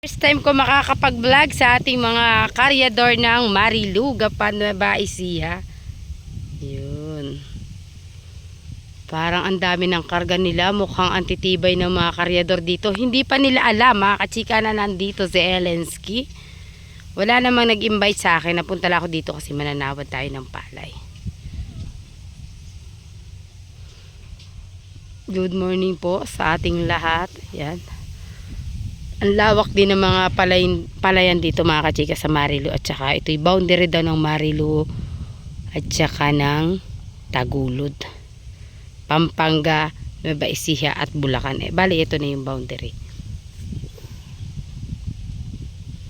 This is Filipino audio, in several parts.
First time ko makakapag-vlog sa ating mga karyador ng Marilu, Gapan, Nueva Ecija. Yun. Parang ang dami ng karga nila. Mukhang antitibay ng mga karyador dito. Hindi pa nila alam, mga kachika na nandito si Elensky. Wala namang nag-invite sa akin. Napunta lang ako dito kasi mananawad tayo ng palay. Good morning po sa ating lahat. Yan. Ang lawak din ng mga palayan, palayan dito mga kachika sa Marilu at saka ito'y boundary daw ng Marilu at saka ng Tagulod. Pampanga, Nueva Ecija at Bulacan. Eh, bali ito na yung boundary.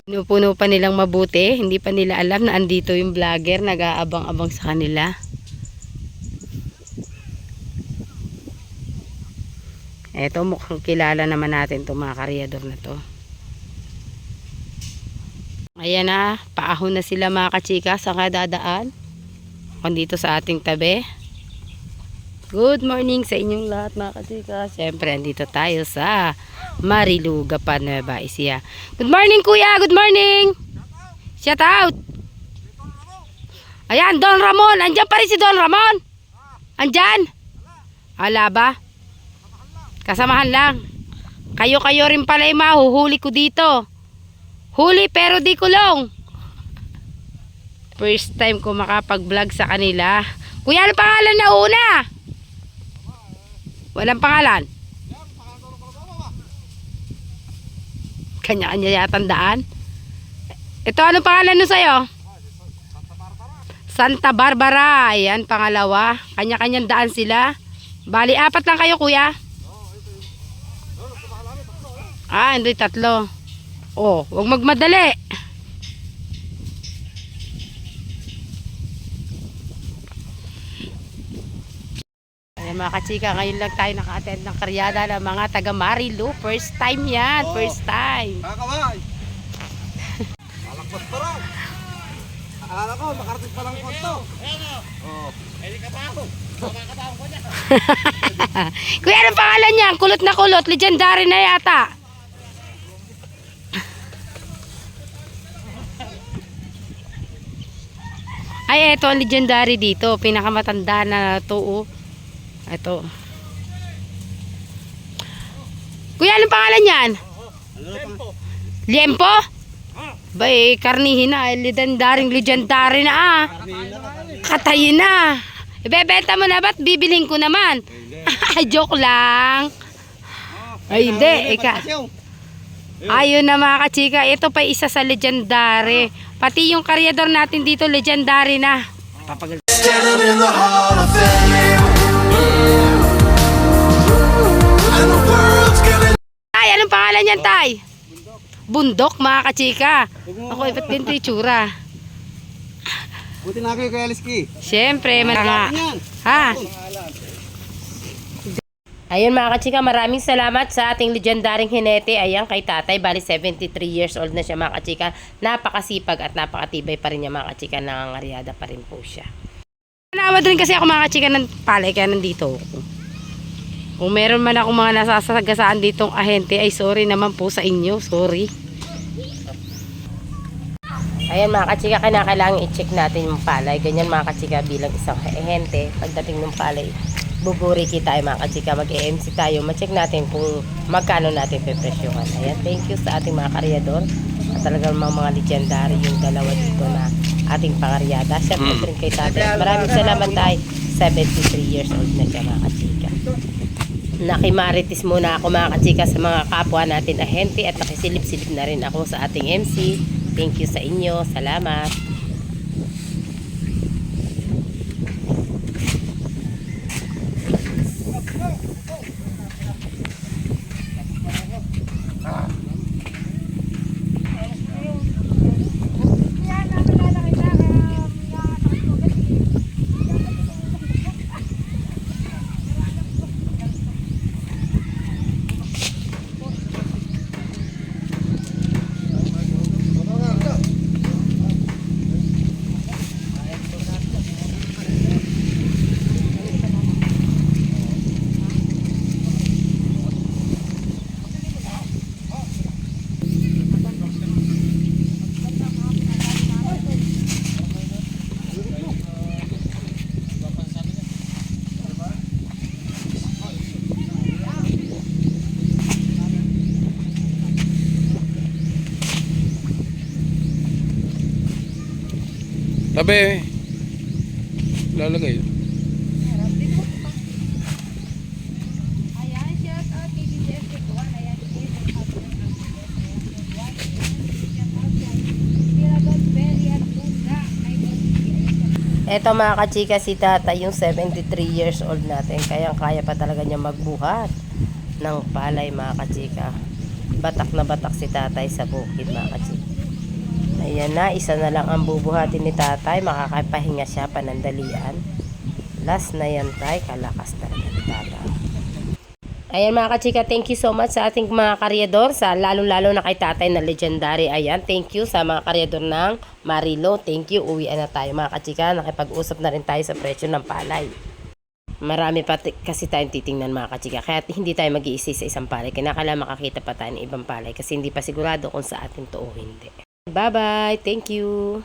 Pinupuno pa nilang mabuti. Hindi pa nila alam na andito yung vlogger. Nag-aabang-abang sa kanila. Eto mukhang kilala naman natin itong mga karyador na to. Ayan na, paahon na sila mga kachika sa kadadaan. Dito sa ating tabi. Good morning sa inyong lahat mga kachika. Siyempre, andito tayo sa Marilu, Gapan, Nueva. Good morning kuya, good morning! Shout out! Ayan, Don Ramon! Andyan pa rin si Don Ramon! Andyan! Ala ba? Kasamahan lang. Kayo-kayo rin pala yung mahuhuli ko dito. Huli pero di kulong. First time ko makapag-vlog sa kanila. Kuya, ano pangalan na una? Walang pangalan. Kanya-kanya yata daan. Ito, ano pangalan nun sa'yo? Santa Barbara. Ayan, pangalawa. Kanya-kanyang daan sila. Bali, apat lang kayo, kuya. Ah, hindi tatlo. Oh, wag magmadali. Ayan mga kachika, ngayon lang tayo naka-attend ng karyada ng mga taga Marilu. First time yan, Oo. first time. Kakaway! Malakbas pa raw! Akala ko, makarating pa lang konto. Oo. Kuya, anong pangalan niya? Kulot na kulot, legendary na yata. Ay, eto ang legendary dito. Pinakamatanda na to. Oh. Ito. Kuya, anong pangalan niyan? Liempo? Ba eh, karnihin na. Legendaring legendary na ah. Katayin na. Ibebenta mo na ba't bibiling ko naman? Joke lang. Ay, hindi. Ika. Ayun na mga kachika. Ito pa isa sa legendary. Pati yung karyador natin dito, legendary na. Papagal. Tay, anong pangalan niyan, Tay? Bundok, mga kachika. Ako, iba't ganito yung tsura. Buti na kayo kay Aliski. Siyempre, mga... Ha? Ayun mga kachika, maraming salamat sa ating legendaring hinete. Ayan kay tatay, bali 73 years old na siya mga kachika. Napakasipag at napakatibay pa rin niya mga kachika. Nangangaryada pa rin po siya. Nawad rin kasi ako mga kachika ng palay kaya nandito ako. Kung meron man ako mga nasasagasaan ditong ahente, ay sorry naman po sa inyo. Sorry. Ayan mga kachika, kailangan i-check natin yung palay. Ganyan mga kachika bilang isang ahente. Pagdating ng palay, buburi kita ay mga kachika. Mag-EMC tayo. Ma-check natin kung magkano natin pepresyohan. Ayan, thank you sa ating mga karyador. At talagang mga mga legendary yung dalawa dito na ating pangaryada. Siyempre rin kay tatay. Maraming salamat tayo. 73 years old na siya mga kachika. Nakimaritis muna ako mga kachika sa mga kapwa natin ahente at nakisilip-silip na rin ako sa ating MC. Thank you sa inyo. Salamat. Pusa. Ay, Eto mga kachika si tata yung 73 years old natin. Kaya kaya pa talaga niya magbuhat ng palay mga kachika. Batak na batak si tatay sa bukid mga kachika. Ayan na, isa na lang ang bubuhatin ni tatay. Makakapahinga siya panandalian. Last na yan tay, kalakas talaga ni tatay. Ayan mga kachika, thank you so much sa ating mga karyador, sa lalong-lalo na kay tatay na legendary. Ayan, thank you sa mga karyador ng Marilo. Thank you, uwian na tayo mga kachika. Nakipag-usap na rin tayo sa presyo ng palay. Marami pa kasi tayong titingnan mga kachika. Kaya hindi tayo mag-iisi sa isang palay. Kinakala makakita pa tayo ng ibang palay kasi hindi pa sigurado kung sa atin to o hindi. Bye-bye. Thank you.